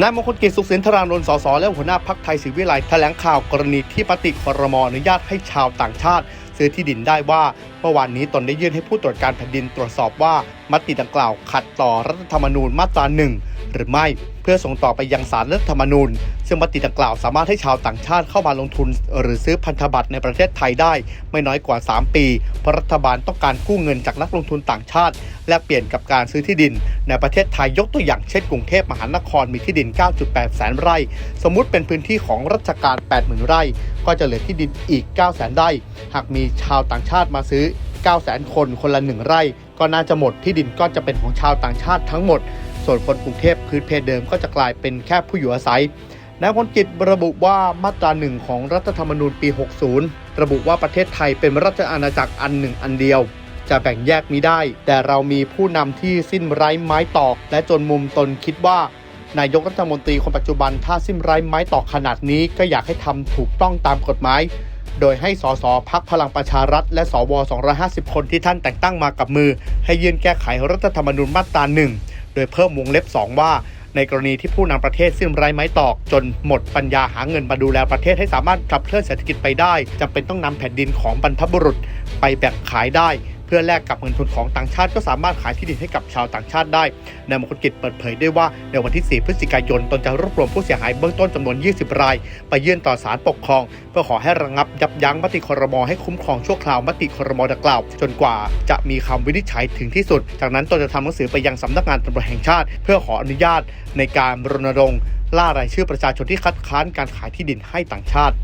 นายมงคลกิจสุขสินธารานนท์สสและหัวหน้าพักไทยศรีวิไลแถลงข่าวกรณีที่ปฏิครมอนุญาตให้ชาวต่างชาติ ซื้อที่ดินได้ว่า เมื่อวานนี้ตนได้ยื่นให้ผู้ตรวจการแผ่นดินตรวจสอบว่า มติดังกล่าวขัดต่อรัฐธรรมนูญมาตราหนึ่งหรือไม่เพื่อส่งต่อไปยังศาลรัฐธรรมนูญ ซึ่งมติดังกล่าวสามารถให้ชาวต่างชาติเข้ามาลงทุน หรือซื้อพันธบัตรในประเทศไทยได้ ไม่น้อยกว่า 3 ปีเพราะรัฐบาลต้องการกู้เงินจากนักลงทุนต่างชาติ และเปลี่ยนกับการซื้อที่ดิน ในประเทศไทยยกตัวอย่างเช่นกรุงเทพมหานครมีที่ดิน 9.8 แสนไร่ สมมุติเป็นพื้นที่ของราชการ 80,000 ไร่ ก็จะเหลือที่ดินอีก 9 แสนไร่ หากมีชาวต่างชาติมาซื้อ 9 แสนคนคนละ 1 ไร่ ก็น่าจะหมดที่ดินก็จะเป็นของชาวต่างชาติทั้งหมด ส่วนคนกรุงเทพพื้นเพเดิมก็จะกลายเป็นแค่ผู้อยู่อาศัยนายพลกิจระบุว่ามาตราหนึ่งของรัฐธรรมนูญปี 60 ระบุว่าประเทศไทยเป็นราชอาณาจักรอันหนึ่งอันเดียว จะแบ่งแยกมิได้ แต่เรามีผู้นำที่สิ้นไร้ไม้ตอก และจนมุมตนคิดว่า นายกรัฐมนตรีคนปัจจุบันถ้าสิ้นไร้ไม้ตอกขนาดนี้ก็อยากให้ทำถูกต้องตามกฎหมาย โดยให้สสพักพลังประชารัฐ และสว 250 คนที่ท่านแต่งตั้งมากับมือ ให้ยื่นแก้ไขรัฐธรรมนูญมาตราหนึ่ง โดยเพิ่มวงเล็บ 2 ว่า ในกรณีที่ผู้นำประเทศสิ้นไร้ไม้ตอก จนหมดปัญญาหาเงินมาดูแลประเทศให้สามารถขับเคลื่อนเศรษฐกิจไปได้จำเป็นต้องนำแผ่นดินของบรรพบุรุษไปแบ่งขายได้ พื่อแลกกับเงินทุนของต่างชาติก็สามารถขายที่ดินให้กับชาวต่างชาติได้นายมงคลกิจเปิดเผยด้วยว่าในวันที่ 4 พฤศจิกายนตนจะรวบรวมผู้เสียหายเบื้องต้นจำนวน 20 ราย ไปยื่นต่อศาลปกครอง เพื่อขอให้ระงับยับยั้งมติคอรมอให้คุ้มครองชั่วคราวมติคอรมอดังกล่าว จนกว่าจะมีคำวินิจฉัยถึงที่สุด จากนั้นตนจะทำหนังสือไปยังสำนักงานตำรวจแห่งชาติ เพื่อขออนุญาตในการรณรงค์ล่ารายชื่อประชาชนที่คัดค้านการขายที่ดินให้ต่างชาติ